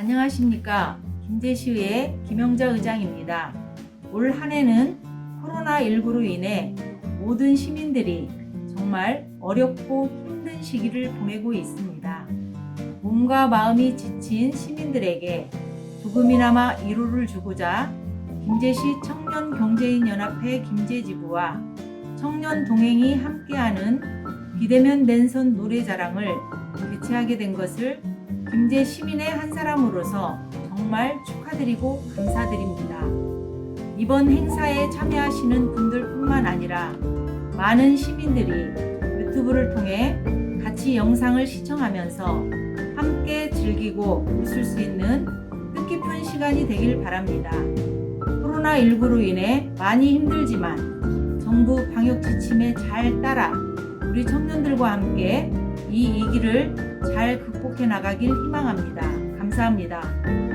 안녕하십니까. 김제시의 김영자 의장입니다. 올 한 해는 코로나19로 인해 모든 시민들이 정말 어렵고 힘든 시기를 보내고 있습니다. 몸과 마음이 지친 시민들에게 조금이나마 위로를 주고자 김제시 청년경제인연합회 김제지부와 청년 동행이 함께하는 비대면 랜선 노래자랑을 개최하게 된 것을 김제 시민의 한 사람으로서 정말 축하드리고 감사드립니다. 이번 행사에 참여하시는 분들뿐만 아니라 많은 시민들이 유튜브를 통해 같이 영상을 시청하면서 함께 즐기고 웃을 수 있는 뜻깊은 시간이 되길 바랍니다. 코로나19로 인해 많이 힘들지만 정부 방역 지침에 잘 따라 우리 청년들과 함께 이 위기를 잘 극복해 나가길 희망합니다. 감사합니다.